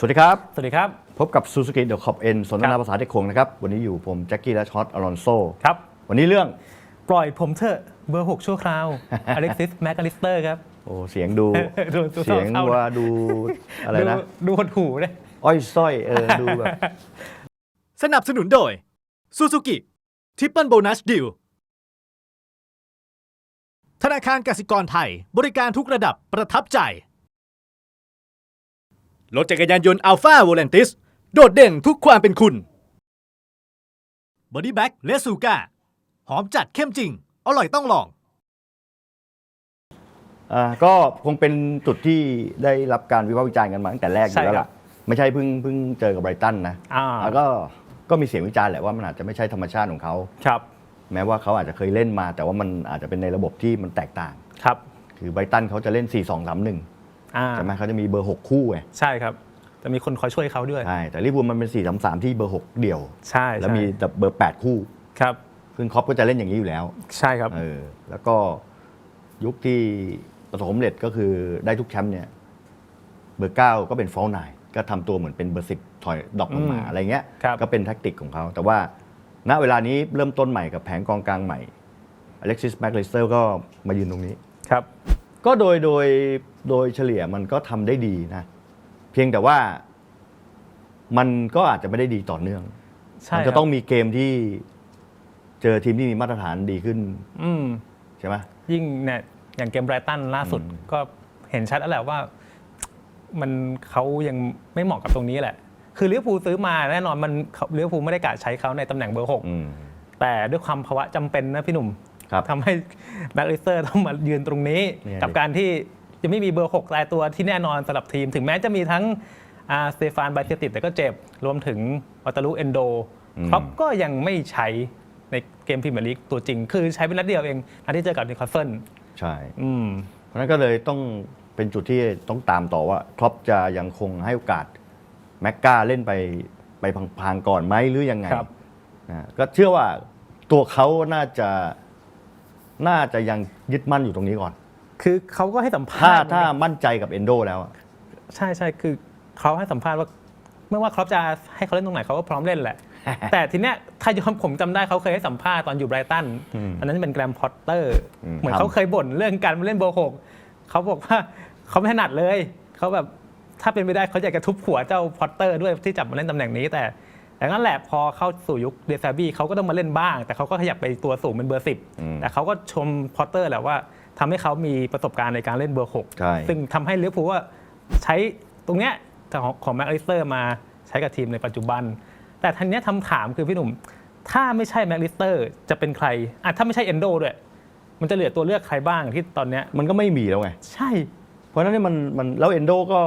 สวัสดีครับ สวัสดีครับ พบกับ Suzuki The Cop N สนทคนารับภาษาเทคคงนะครับ วันนี้อยู่ผมแจ็คกี้และช็อตอลอนโซครับ วันนี้เรื่องปล่อยผมเถอะเบอร์ 6 ชั่วคราวอเล็กซิสแมคอลิสเตอร์ครับ โอ้ เสียงดูดูดูเสียงเศร้าๆว่าดูอะไรนะดูดูหดหูเลยอ้อยส้อยเออดูแบบ สนับสนุนโดย Suzuki Triple Bonus Deal ธนาคารกสิกรไทยบริการทุกระดับประทับใจ รถจักรยานยนต์ Alpha v o l a n t i s โดดเด่นทุกความเป็นคุณ Body Bag และซูก้าหอมจัดเข้มจริง อร่อยต้องลอง อ่าก็คงเป็นจุดที่ได้รับการวิพากษ์วิจารณ์กันมาตั้งแต่แรกอยู่แล้วใช่ครัล่ะบไม่ใช่เพิ่งเพิ่งเจอกับไบรตันนะอ่า แล้วก็ก็มีเสียงวิจารณ์แหละว่ามันอาจจะไม่ใช่ธรรมชาติของเขา ครับแม้ว่าเขาอาจจะเคยเล่นมา แต่ว่ามันอาจจะเป็นในระบบที่มันแตกต่าง ครับ คือไบรตันเขาจะเล่น 4 2 3 1 อ่า ใช่ไหมเขาจะมีเบอร์ 6 คู่ไงใช่ครับ จะมีคนคอยช่วยเขาด้วย ใช่แต่ลิเวอร์พูลมันเป็น 4 3 3 ที่เบอร์ 6 เดี่ยว ใช่แล้วมีใช่แต่เบอร์ 8 คู่ ครับ ซึ่งครอปก็จะเล่นอย่างนี้อยู่แล้วใช่ครับ เออแล้วก็ยุคที่ประสบความสำเร็จก็คือได้ทุกแชมป์เนี่ยเบอร์ 9 ก็เป็นฟอลไนก็ทำตัวเหมือนเป็นเบอร์ 10 ถอยดรอปลงมาอืมอะไรเงี้ยครับ ก็เป็นแท็กติกของเขา แต่ว่าณเวลานี้เริ่มต้นใหม่กับแผงกองกลางใหม่อเล็กซิสแม็กเลสเตอร์ก็มายืนตรงนี้ ครับ ก็โดยโดยโดยเฉลี่ยมันก็ทำได้ดีนะ เพียงแต่ว่ามันก็อาจจะไม่ได้ดีต่อเนื่อง ใช่มัคจะรับต้องมีเกมที่เจอทีมที่มีมาตรฐานดีขึ้นอืม ใช่ไหม ยิ่งเนี่ยอย่างเกมไบรตันล่าสุดอืมก็เห็นชัดแล้วแหละว่า มันเขายังไม่เหมาะกับตรงนี้แหละ คือลิเวอร์พูลซื้อมาแน่นอนมันเขาลิเวอร์พูลไม่ได้กะใช้เขาในตำแหน่งเบอร์หกอืม แต่ด้วยความภาวะจำเป็นนะพี่หนุ่ม ครับทำให้แบ็กลิสเตอร์ต้องมายืนตรงนี้ เนี่ยกับการที่จะไม่มีเบอร์ 6 รายตัวที่แน่นอนสำหรับทีม ถึงแม้จะมีทั้งอาสเตฟานไบเซติดแต่ก็เจ็บ รวมถึงวัตาลุเอนโดครอปก็ยังไม่ใช้ในเกมพรีเมียร์ลีกตัวจริง คือใช้เป็นนัดเดียวเองนัดที่เจอกับนิวคาสเซิลใช่ อืม เพราะฉะนั้นก็เลยต้องเป็นจุดที่ต้องตามต่อว่าครอปจะยังคงให้โอกาสแม็กกาเล่นไปไปพังๆก่อนไหมหรือยังไงครับ นะก็เชื่อว่าตัวเขาน่าจะ น่าจะยังยึดมั่นอยู่ตรงนี้ก่อน คือเขาก็ให้สัมภาถ้าษณ์ถ้ามั่นใจกับเอนโดแล้วอะใช่ใช่คือเขาให้สัมภาษณ์ว่าไม่ว่าครอปจะให้เขาเล่นตรงไหนเขาก็พร้อมเล่นแหละ แต่ทีเนี้ยถ้าย้อนผมจำได้เขาเคยให้สัมภาษณ์ตอนอยู่ไบรตันอืมอันนั้นเป็นแกรมพอตเตอร์ อืมเหมือนครับเขาเคยบ่นเรื่องการมาเล่นเบอร์หกเขาบอกว่าเขาไม่ถนัดเลย เขาแบบถ้าเป็นไปได้เขาอยากจะทุบหัวเจ้าพอตเตอร์ด้วยที่จับมาเล่นตำแหน่งนี้ แต่ แต่นั่นแหละพอเข้าสู่ยุคเดซาบี้เขาก็ต้องมาเล่นบ้าง แต่เขาก็ขยับไปตัวสูงเป็นเบอร์สิบอืมแต่เขาก็ชมพอตเตอร์แหละว่าทำให้เขามีประสบการณ์ในการเล่นเบอร์หกใช่ซึ่งทำให้ลิเวอร์พูลว่าใช้ตรงเนี้ยของของแม็กอลิสเตอร์มาใช้กับทีมในปัจจุบัน แต่ทันเนี้ยคำถามคือพี่หนุ่ม ถ้าไม่ใช่แม็กอลิสเตอร์จะเป็นใครอะถ้าไม่ใช่เอนโดด้วย มันจะเหลือตัวเลือกใครบ้างที่ตอนเนี้ยมันก็ไม่มีแล้วไง ใช่ เพราะฉะนั้นเนี่ยมันมันแล้วเอนโดก็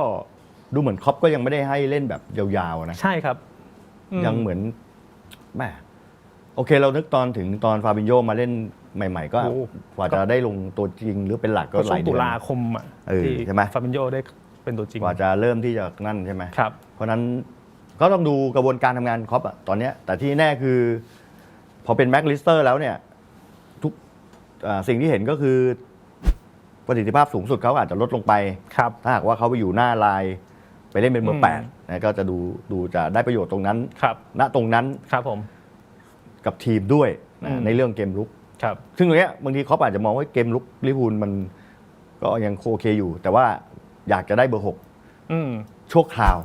ดูเหมือนครอปก็ยังไม่ได้ให้เล่นแบบยาวๆนะ ใช่ครับอืม ยังเหมือนแม่โอเคเรานึกตอนถึงตอนฟาบินโยมาเล่นใหม่ ๆ ก็โอ้ กว่าจะได้ลงตัวจริงหรือเป็นหลักก็ก็หช่วลายงเดืตุอน ลาคมอะเออที่ใช่ไหม ฟาบินโยได้เป็นตัวจริงกว่าจะเริ่มที่จะนั่นใช่ไหม ครับ เพราะฉะนั้นก็ต้องดูกระบวนการทำงานครอปอะตอนเนี้ยแต่ที่แน่คือ พอเป็นแม็กลิสเตอร์แล้วเนี่ยทุกอ่าสิ่งที่เห็นก็คือประสิทธิภาพสูงสุดเขาอาจจะลดลงไป ครับ ถ้าหากว่าเขาไปอยู่หน้าลาย ไปเล่นเป็นเบออืร์มแปดนะก็จะดูดูจะได้ประโยชน์ตรงนั้นครับณตรงนั้นครับผมกับทีมด้วยอืนะมในเรื่องเกมลุกครับซึ่งตรงเนี้ยบางทีเขาอาจจะมองว่าเกมลุกลิเวอร์พูลมันก็ยังโอเคอยู่ แต่ว่าอยากจะได้เบอร์หกอืมชั่วคราว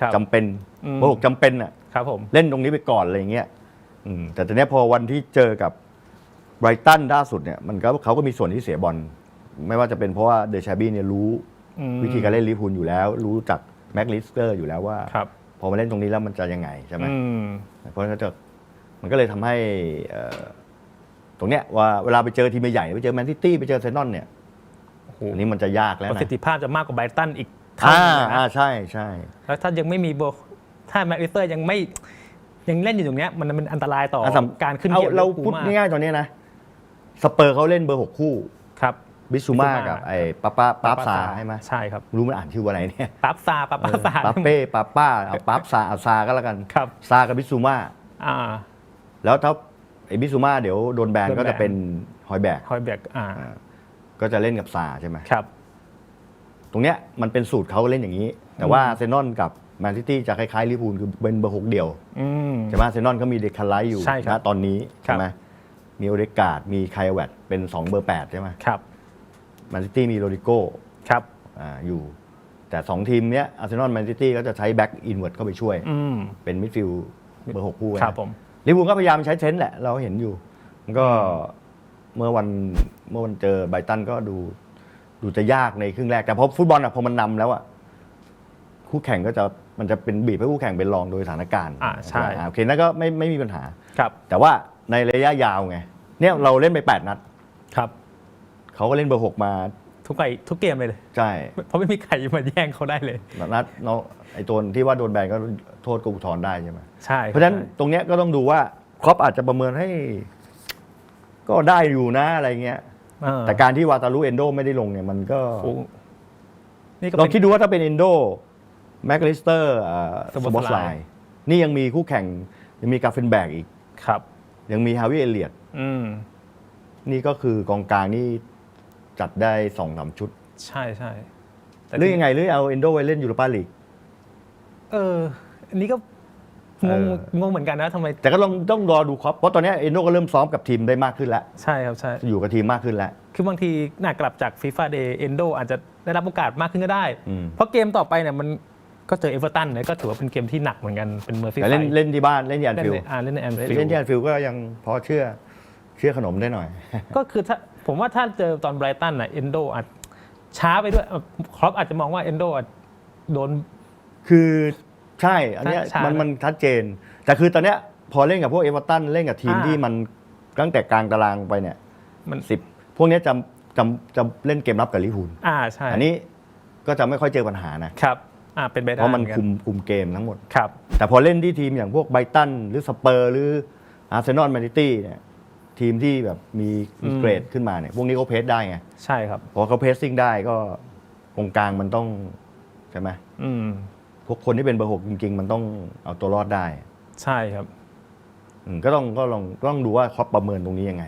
ครับจำเป็นอืมเบอร์หกจำเป็นอะครับผมเล่นตรงนี้ไปก่อนอะไรเงี้ยอืมแต่ตอนเนี้ยพอวันที่เจอกับไบรตันล่าสุดเนี่ยมันก็เขาก็มีส่วนที่เสียบอล ไม่ว่าจะเป็นเพราะว่าเดชาบี้เนี่ยรู้อืมวิธีการเล่นลิเวอร์พูลอยู่แล้ว รู้จัก แม็กลิสเตอร์อยู่แล้วว่าครับพอมาเล่นตรงนี้แล้วมันจะยังไงใช่ไหมอืมเพราะฉะนั้นจะมันก็เลยทำให้เอ่อตรงเนี้ยว่าเวลาไปเจอทีมใหญ่ๆไปเจอแมนซิตี้ไปเจอเซนนอนเนี่ยโอ้โหอันนี้มันจะยากแล้วประนะสิทธิภาพจะมากกว่าไบรตันอีกเท่าอ่านึงเลยนะอ่าใช่ใช่แล้วถ้ายังไม่มีโบถ้าแม็กลิสเตอร์ยังไม่ยังเล่นอยู่ตรงเนี้ยมันมันอันตรายต่ออะสำการขึ้นเอาเกมเราลิวอพูดมากง่ายๆตอนเนี้ยนะสเปอร์เขาเล่นเบอร์หกคู่ครับ บิซูมาบิซูม่ากับไอ้ป้าป้าป้าบซาใช่ไหมใช่ครับ รู้มันอ่านชื่อว่าอะไรเนี่ยปั๊บซาปั๊บปั๊บซาป้าเป้ป้าป้าเอาป้าบซาเอาซาก็แล้วกันครับซากับบิซูมาอ่า แล้วถ้าไอ้บิซูมาเดี๋ยวโดนแบนโดนแบนก็จะเป็นฮอยแบกฮอยเบกอ่าอ่า ก็จะเล่นกับซาใช่ไหมครับ ตรงเนี้ยมันเป็นสูตรเขาเล่นอย่างนี้ แต่ว่าเซนนอนกับแมนซิตี้จะคล้ายๆลิเวอร์พูลคือเป็นเบอร์หกเดี่ยวอืมใช่ไหมอาร์เซนอนก็มีเดคาไลท์อยู่ใช่ครับณตอนนี้ครับใช่ไหมมีโอเดกาดมีไคลแวตเป็น 2 เบอร์8ใช่ไหมครับ แมนซิตี้มีโรดิโก้ครับอ่าอยู่ แต่2ทีมเนี้ยอาร์เซนอลแมนซิตี้ก็จะใช้แบ็กอินเวิร์ดเข้าไปช่วย อืมเป็นมิดฟิลด์เบอร์หกคู่ครับผม ลิเวอร์พูลก็พยายามใช้เทรนต์แหละ เราเห็นอยู่มันก็เมื่อวันเมื่อวันเจอไบรตันก็ดู ดูจะยากในครึ่งแรก แต่พอฟุตบอลอะพอมันนำแล้วอะคู่แข่งก็จะมันจะเป็นบีบให้คู่แข่งเป็นรองโดยสถานการณ์อ่าใช่อ่าโอเคนั่นก็ไม่ไม่มีปัญหา ครับ แต่ว่าในระยะยาวไงเนี่ยเราเล่นไป 8 นัดครับ เขาก็เล่นเบอร์6มาทุกไกทุกเกมเลยเลยใช่เพราะไม่มีใครมาแย่งเขาได้เลยนัดเนาะไอตัวที่ว่าโดนแบนก็โทษกูอุทธรณ์ได้ใช่ไหมใช่เพราะฉะนั้นตรงเนี้ยก็ต้องดูว่าครอปอาจจะประเมินให้ ก็ได้อยู่นะอะไรเงี้ยเออแต่การที่วาตารุเอนโดไม่ได้ลงเนี่ยมันก็โอ้นี่ก็ลองเป็นคิดดูว่าถ้าเป็นเอนโดแม็กลิสเตอร์สสโบบอสสไลไลน์นี่ยังมีคู่แข่ง ยังมีกาเฟนแบกอีกครับ ยังมีฮาวิเอเลียดอืมนี่ก็คือกองกลางนี่ จัดได้สองสามชุด ใช่ใช่แต่หรือยังไงหรือเอาเอนโดไปเล่นยูโรปาลีก เออ อันนี้ก็งงเออ งงเหมือนกันนะทำไม แต่ก็ต้องต้องรอดูครับเพราะตอนเนี้ยเอนโดก็เริ่มซ้อมกับทีมได้มากขึ้นแล้ว ใช่ครับใช่ อยู่กับทีมมากขึ้นแล้ว คือบางทีน่ากลับจากฟีฟ่าเดย์เอนโดอาจจะได้รับโอกาสมากขึ้นก็ได้ อืม เพราะเกมต่อไปเนี่ยมันก็เจอเอเวอร์ตันเนี่ยก็ถือว่าเป็นเกมที่หนักเหมือนกันเป็นเมอร์ซี่แต่เล่นเล่นที่บ้านเล่นที่แอนเล่นฟิลในอ่าเล่นในแอนฟิลเล่นที่แอนฟิลก็ยังพอเชื่อเชื่อขนมได้หน่อย ก็คือถ้า ผมว่าถ้าเจอตอนไบรตันน่ะเอนโดอาจช้าไปด้วยเอ่อครอปอาจจะมองว่าเอนโดอาจโดน คือใช่อันเนี้ยช้าๆมันนะมันชัดเจน แต่คือตอนเนี้ยพอเล่นกับพวกเอเวอร์ตันเล่นกับทีมอ่า ที่มันตั้งแต่กลางตารางไปเนี่ยมันสิบพวกเนี้ยจะจะจะเล่นเกมรับกับลิเวอร์พูลอ่าใช่อันนี้ก็จะไม่ค่อยเจอปัญหานะ ครับอ่าเป็นไปได้เพราะมันหอกัคุมคุมเกมทั้งหมด ครับ แต่พอเล่นที่ทีมอย่างพวกไบรตันหรือสเปอร์หรืออาร์เซนอลแมนซิตี้เนี่ย ทีมที่แบบมีมีเกรดขึ้นมาเนี่ยพวกนี้เขาเพสได้ไงใช่ครับ พอเขาเพสซิ่งได้ก็ตรงกลางมันต้องใช่ไหมอืมพวกคนที่เป็นเบอร์หกจริง ๆ มันต้องเอาตัวรอดได้ใช่ครับ อืมก็ต้องก็ลองก็ต้องดูว่าเขาประเมินตรงนี้ยังไง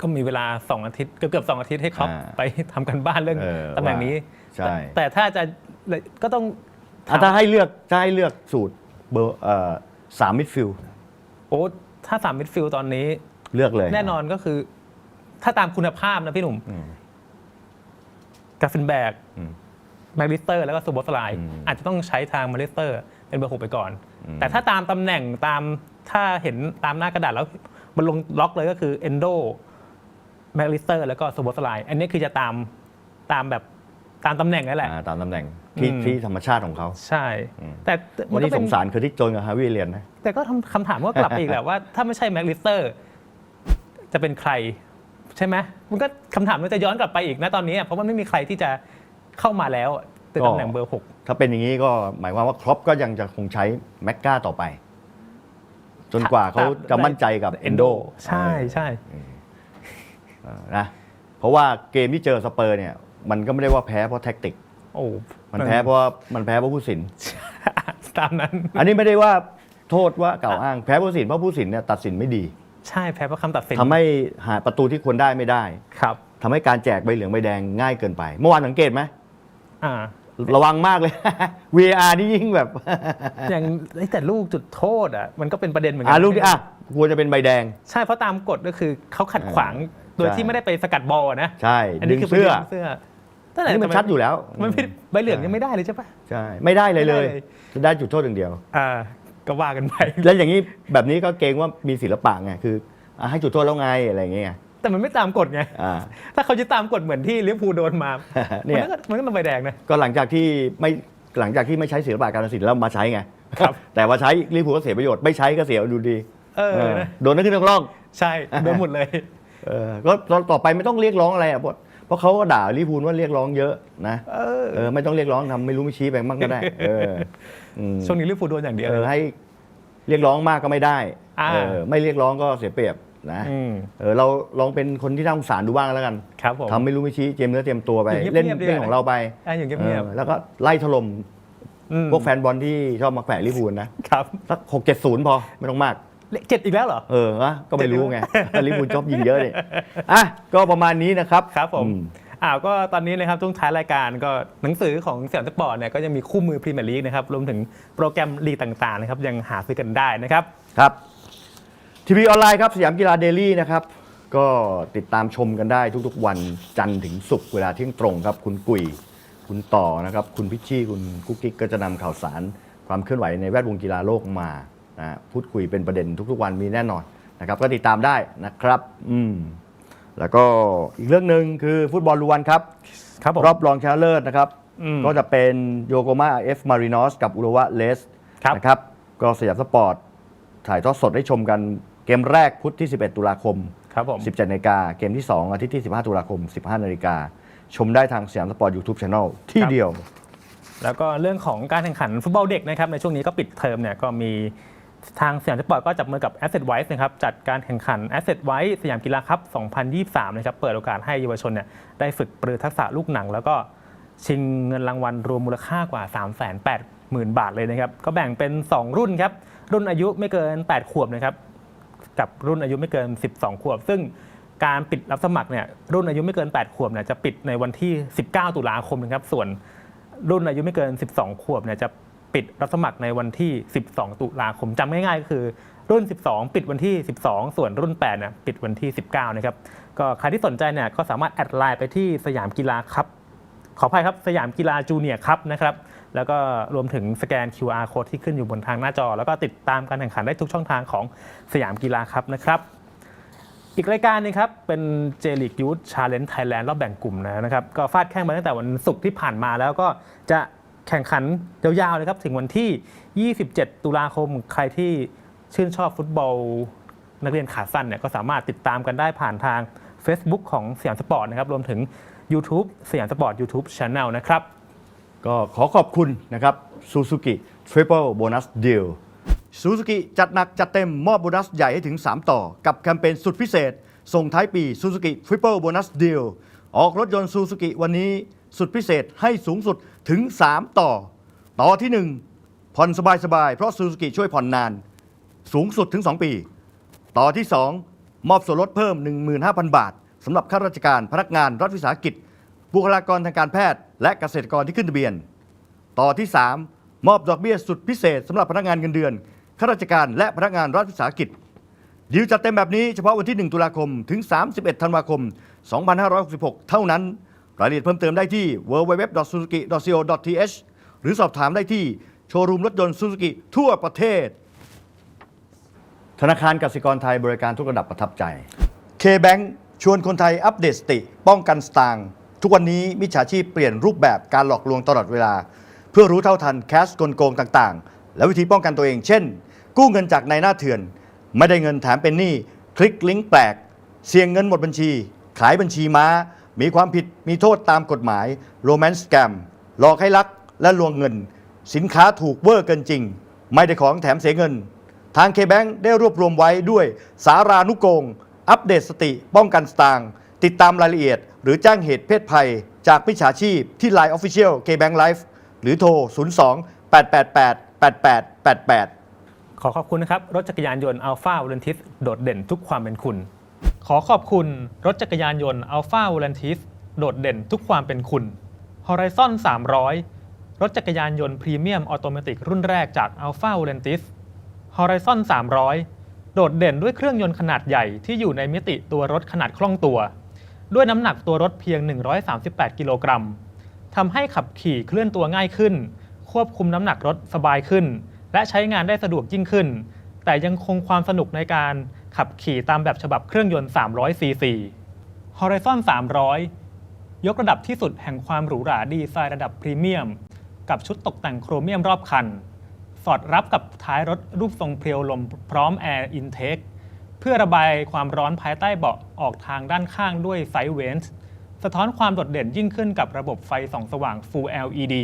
ก็มีเวลา2อาทิตย์เกือบเกือบสองอาทิตย์ให้ครอปอ่าไปทำกันบ้านเรื่องเออตำแหน่งนี้ใช่ แต่แต่ถ้าจะก็ต้อง อะถ้าให้เลือกถ้าให้เลือกสูตรเบอร์เอ่อสามมิดฟิลด์ โอ้ถ้าสามมิดฟิลด์ตอนนี้ เลือกเลยแน่นอนก็คือ ถ้าตามคุณภาพนะพี่หนุ่มอืมกาฟินแบกอืม แมกลิสเตอร์แล้วก็ซูบอสไลน์อืมอาจจะต้องใช้ทางมาลิสเตอร์เป็นเบอร์หกไปก่อน อืม แต่ถ้าตามตำแหน่งตามถ้าเห็นตามหน้ากระดาษแล้วมันลงล็อกเลยก็คือเอนโดแมกลิสเตอร์แล้วก็ซูบอสไลน์อันนี้คือจะตามตามแบบตามตำแหน่งนั่นแหละ อ่าตามตำแหน่งที่อืม ที่ธรรมชาติของเขา ใช่ อืม แต่วันนี้ก็เป็สงสารเคอร์ติสโจนกับฮาวิเลียนนะ แต่ก็ทำคำถามก็กลับไปอีกแหละว่า ถ้าไม่ใช่แม็กลิสเตอร์ จะเป็นใครใช่ไหมมันก็คำถามมันจะย้อนกลับไปอีกนะตอนนี้เพราะมันไม่มีใครที่จะเข้ามาแล้วในตำแหน่งเบอร์หก ถ้าเป็นอย่างนี้ก็หมายความว่าครอปก็ยังจะคงใช้แมกกาต่อไป จนกว่าเขาจะมั่นใจกับเอนโดใช่ใช่ นะเพราะว่าเกมที่เจอสเปอร์เนี่ย มันก็ไม่ได้ว่าแพ้เพราะแท็กติก โอ้มันแพ้เพราะว่ามันแพ้เพราะผู้สิน ตามนั้น อันนี้ไม่ได้ว่าโทษว่ากล่าวอ้างแพ้ผู้สินเพราะผู้สินเนี่ยตัดสินไม่ดี ใช่แพ้เพราะคำตัดสินทำให้หาประตูที่ควรได้ไม่ได้ครับทำให้การแจกใบเหลืองใบแดงง่ายเกินไป เมื่อวานสังเกตไหมอ่าระวังมากเลย VAR นี่ยิ่งแบบ อย่างไอ้แต่ลูกจุดโทษอะมันก็เป็นประเด็นเหมือนกัอ่าลูกที่อะควรจะเป็นใบแดง ใช่เพราะตามกฎก็คือเขาขัดขวาง โดยใช่ที่ไม่ได้ไปสกัดบอลอะนะใช่อันดึนี้งคือเสื้อไปดึงเสื้อตั้งแต่นี่มันชัดอยู่แล้ว มันไม่ใบเหลืองยังไม่ได้เลยใช่ปะใช่ไม่ได้เลยเลยไม่ได้เลยจะได้จุดโทษอย่างเดียวอ่า ก็ว่ากันไปแล้วอย่างนี้แบบนี้ก็เกรงว่ามีศิลปะไงคืออะให้จุดโทษแล้วไงอะไรอย่างเงี้ยแต่มันไม่ตามกฎไง อ่า ถ้าเขาจะตามกฎเหมือนที่ลิเวอร์พูลโดนมา เนี่ยมันก็มันก็ต้องใบแดงนะ ก็หลังจากที่ไม่หลังจากที่ไม่ใช้ศิลปะการตัดสินแล้วมาใช้ไงครับ แต่ว่าใช้ลิเวอร์พูลก็เสียประโยชน์ไม่ใช้ก็เสียดูดีเออเออนะโดนนั่นขึ้นต้องร่อง ใช่ โดนหมดเลย เออก็ต่อไปไม่ต้องเรียกร้องอะไรอะเพราะ เพราะเขาก็ด่าลิเวอร์พูลว่าเรียกร้องเยอะนะเออเออไม่ต้องเรียกร้องทำไม่รู้ไม่ชี้ไปมั่งก็ได้เอออืมช่วงนี้ลิเวอร์พูลโดนอย่างเดียวเออให้เรียกร้องมากก็ไม่ได้อ่าเออไม่เรียกร้องก็เสียเปรียบนะอืมเออเราลองเป็นคนที่น่าสงสารดูบ้างแล้วกันครับผม ทำไม่รู้ไม่ชี้เจมเนื้อเตรียมตัวไป อยู่เงียบๆเล่นดีกว่า เล่นของเราไปอะอย่างเงียบเออแล้วก็ไล่ถล่มๆอืมพวกแฟนบอลที่ชอบมาแขวะลิเวอร์พูลนะ ครับ สักหกเจ็ดศูนย์พอ ไม่ต้องมาก เลขเจ็ดอีกแล้วเหรอ เออนะก็ไม่รู้ไงลิเวอร์พูลชอบยิงเยอะเลยอะก็ประมาณนี้นะครับครับผมอือ้าวก็ตอนนี้นะครับช่วงท้ายรายการก็หนังสือของเสี่ยงสปอร์ตเนี่ยก็ยังมีคู่มือพรีเมียร์ลีกนะครับรวมถึงโปรแกรมลีกต่างๆนะครับยังหาซื้อกันได้นะครับครับทีวีออนไลน์ครับสยามกีฬาเดลี่นะครับก็ติดตามชมกันได้ทุกๆวันจันทร์ถึงศุกร์เวลาเที่ยงตรงครับ คุณกุยคุณต่อนะครับ คุณพิชชี่คุณกุ๊กกิ๊กก็จะนำข่าวสารความเคลื่อนไหวในแวดวงกีฬาโลกมา นะพูดคุยเป็นประเด็นทุกๆวันมีแน่นอนนะครับ ก็ติดตามได้นะครับ อืมแล้วก็อีกเรื่องหนึ่งคือฟุตบอลลูวันครับ ครับผม รอบรองชนะเลิศนะครับ อืมก็จะเป็นโยโกมาเอฟมารินอสกับอุรวะเลสครับ นะครับ ก็สยามสปอร์ต ถ่ายทอดสดให้ชมกันเกมแรกพุธที่ 11 ตุลาคม ครับผม 17นาฬิกาเกมที่ 2 อาทิตย์ที่ 15 ตุลาคม 15นาฬิกาชมได้ทางสยามสปอร์ตยูทูบช anel ที่ครับ เดียว แล้วก็เรื่องของการแข่งขันฟุตบอลเด็กนะครับในช่วงนี้ก็ปิดเทอมเนี่ยก็มี ทางสยามสปอร์ตก็จับมือกับ Asset Wise นะครับจัดการแข่งขัน Asset Wise สยามกีฬาคัพ2023 นะครับเปิดโอกาสให้เยาวชนเนี่ยได้ฝึกปรือทักษะลูกหนัง แล้วก็ชิงเงินรางวัลรวมมูลค่ากว่า 380,000 บาทเลยนะครับ ก็แบ่งเป็น 2 รุ่นครับ รุ่นอายุไม่เกิน 8 ขวบนะครับกับรุ่นอายุไม่เกิน 12 ขวบ ซึ่งการปิดรับสมัครเนี่ยรุ่นอายุไม่เกิน 8 ขวบเนี่ยจะปิดในวันที่ 19 ตุลาคมนะครับส่วนรุ่นอายุไม่เกิน 12 ขวบเนี่ยจะ ปิดรับสมัครในวันที่ 12 ตุลาคมจำง่ายๆก็คือรุ่น 12 ปิดวันที่ 12 ส่วนรุ่น8เนี่ยปิดวันที่ 19 นะครับ ก็ใครที่สนใจเนี่ยก็สามารถแอดไลน์ไปที่สยามกีฬาครับ ขออภัยครับสยามกีฬาจูเนียร์ครับนะครับ แล้วก็รวมถึงสแกน QR code ที่ขึ้นอยู่บนทางหน้าจอ แล้วก็ติดตามการแข่งขันได้ทุกช่องทางของสยามกีฬาครับนะครับ อีกรายการหนึงครับ เป็นเจลิกยูทชาเลนจ์ไทยแลนด์รอบแบ่งกลุ่มนะครับ ก็ฟาดแข่งมาตั้งแต่วันศุกร์ที่ผ่านมาแล้วก็จะ แข่งขันยาวๆเลยครับ ถึงวันที่ 27 ตุลาคมใครที่ชื่นชอบฟุตบอล นักเรียนขาสั้นเนี่ยก็สามารถติดตามกันได้ผ่านทาง Facebook ของสยามสปอร์ตนะครับ รวมถึง YouTube สยามสปอร์ต YouTube Channel นะครับ ก็ขอขอบคุณนะครับ Suzuki Triple Bonus Deal Suzuki จัดหนักจัดเต็มมอบโบนัสใหญ่ให้ถึง 3 ต่อ กับแคมเปญสุดพิเศษ ส่งท้ายปี Suzuki Triple Bonus Deal ออกรถยนต์ Suzuki วันนี้ สุดพิเศษให้สูงสุดถึง 3 ต่อ ต่อที่ 1 ผ่อนสบายๆ เพราะ Suzuki ช่วยผ่อนนาน สูงสุดถึง 2 ปี ต่อที่ 2 มอบส่วนลดเพิ่ม 15,000 บาทสำหรับข้าราชการพนักงานรัฐวิสาหกิจ บุคลากรทางการแพทย์ และเกษตรกรที่ขึ้นทะเบียน ต่อที่ 3 มอบดอกเบี้ยสุดพิเศษสำหรับพนักงานเงินเดือนข้าราชการและพนักงานรัฐวิสาหกิจดีลจัดเต็มแบบนี้เฉพาะวันที่ 1 ตุลาคม ถึง 31 ธันวาคม 2566 เท่านั้น รายละเอียดเพิ่มเติมได้ที่ www.suzuki.co.th หรือสอบถามได้ที่โชว์รูมรถยนต์ซูซูกิทั่วประเทศ ธนาคารกสิกรไทยบริการทุกระดับประทับใจ K-Bank ชวนคนไทยอัปเดตสติ ป้องกันสตางค์ทุกวันนี้มิจฉาชีพเปลี่ยนรูปแบบการหลอกลวงตลอดเวลา เพื่อรู้เท่าทันแคสกลโกงต่างๆ และวิธีป้องกันตัวเอง เช่น กู้เงินจากนายหน้าเถื่อน ไม่ได้เงินแถมเป็นหนี้คลิกลิงก์แปลก เสี่ยงเงินหมดบัญชี ขายบัญชีม้า มีความผิดมีโทษตามกฎหมายโรแมนต์สแกมหลอกให้รักและลวงเงิน สินค้าถูกเวอร์เกินจริง ไม่ได้ของแถมเสียเงิน ทางเคแบงได้รวบรวมไว้ด้วยสารานุกง อัปเดตสติป้องกันสตางค์ติดตามรายละเอียด หรือแจ้งเหตุเพศภัย จากมิจฉาชีพที่ Line Official KBank Life หรือโทร 02 888 8888 ขอขอบคุณนะครับ รถจักรยานยนต์ Alpha v o l a n t i s โดดเด่นทุกความเป็นคุณ ขอขอบคุณรถจักรยานยนต์ Alpha v o l a n t i s โดดเด่นทุกความเป็นคุณ Horizon 300 รถจักรยานยนต์พรีเมียมออโตเมติกรุ่นแรกจาก Alpha v o l a n t i s Horizon 300 โดดเด่นด้วยเครื่องยนต์ขนาดใหญ่ที่อยู่ในมิติตัวรถขนาดคล่องตัว ด้วยน้ำหนักตัวรถเพียง 138 กิโลกรัมทำให้ขับขี่เคลื่อนตัวง่ายขึ้น ควบคุมน้ำหนักรถสบายขึ้น และใช้งานได้สะดวกยิ่งขึ้น แต่ยังคงความสนุกในการ ขับขี่ตามแบบฉบับเครื่องยนต์ 300 ซีซี Horizon 300 ยกระดับที่สุดแห่งความหรูหราดีไซน์ระดับพรีเมียม กับชุดตกแต่งโครเมียมรอบคัน สอดรับกับท้ายรถรูปทรงเพรียวลมพร้อมแอร์อินเทคเพื่อระบายความร้อนภายใต้เบาะออกทางด้านข้างด้วยไซด์เวนส์สะท้อนความโดดเด่นยิ่งขึ้นกับระบบไฟส่องสว่าง Full LED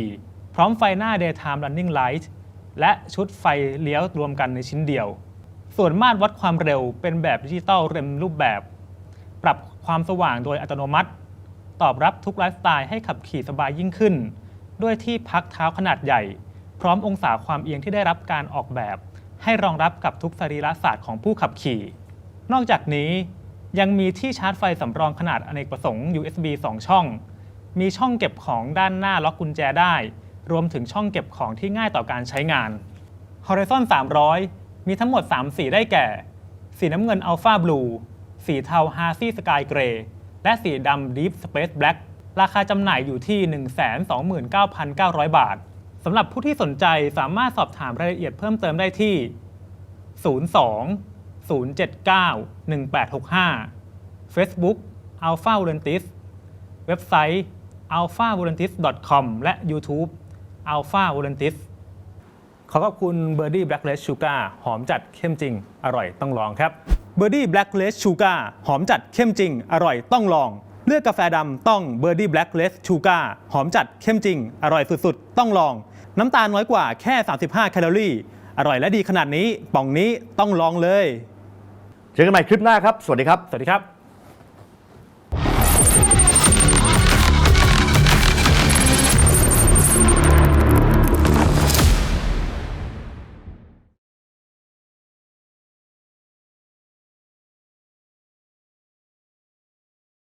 พร้อมไฟหน้า Daytime Running Light และชุดไฟเลี้ยวรวมกันในชิ้นเดียว ส่วนมาตรวัดความเร็วเป็นแบบดิจิตอลเต็มรูปแบบ ปรับความสว่างโดยอัตโนมัติ ตอบรับทุกไลฟ์สไตล์ให้ขับขี่สบายยิ่งขึ้น ด้วยที่พักเท้าขนาดใหญ่ พร้อมองศาความเอียงที่ได้รับการออกแบบ ให้รองรับกับทุกสรีระศาสตร์ของผู้ขับขี่ นอกจากนี้ยังมีที่ชาร์จไฟสำรองขนาดอเนกประสงค์ USB 2 ช่อง มีช่องเก็บของด้านหน้าล็อกกุญแจได้ รวมถึงช่องเก็บของที่ง่ายต่อการใช้งาน Horizon 300 มีทั้งหมด 3 สีได้แก่ สีน้ำเงิน Alpha Blue สีเทา Hazy Sky Gray และสีดำ Deep Space Black ราคาจำหน่ายอยู่ที่ 129,900 บาท สำหรับผู้ที่สนใจสามารถสอบถามรายละเอียดเพิ่มเติมได้ที่ 02 079 1865 Facebook Alpha v o l u n t i s เว็บไซต์ alpha v o l u n t i s com และ YouTube Alpha Voluntis v o l u n t i s ขอขอบคุณ b i r d i e Black Lace Sugar หอมจัดเข้มจริง อร่อยต้องลองครับ b i r d i e Black Lace Sugar หอมจัดเข้มจริง อร่อยต้องลอง เลือกกาแฟดำต้อง b i r d i e Black Lace Sugar หอมจัดเข้มจริง อร่อยสุดๆ ต้องลอง น้ำตาลน้อยกว่าแค่ 35 แคลอรี่ อร่อยและดีขนาดนี้ป่องนี้ต้องลองเลย เจอกันใหม่คลิปหน้าครับ สวัสดีครับ สวัสดีครับ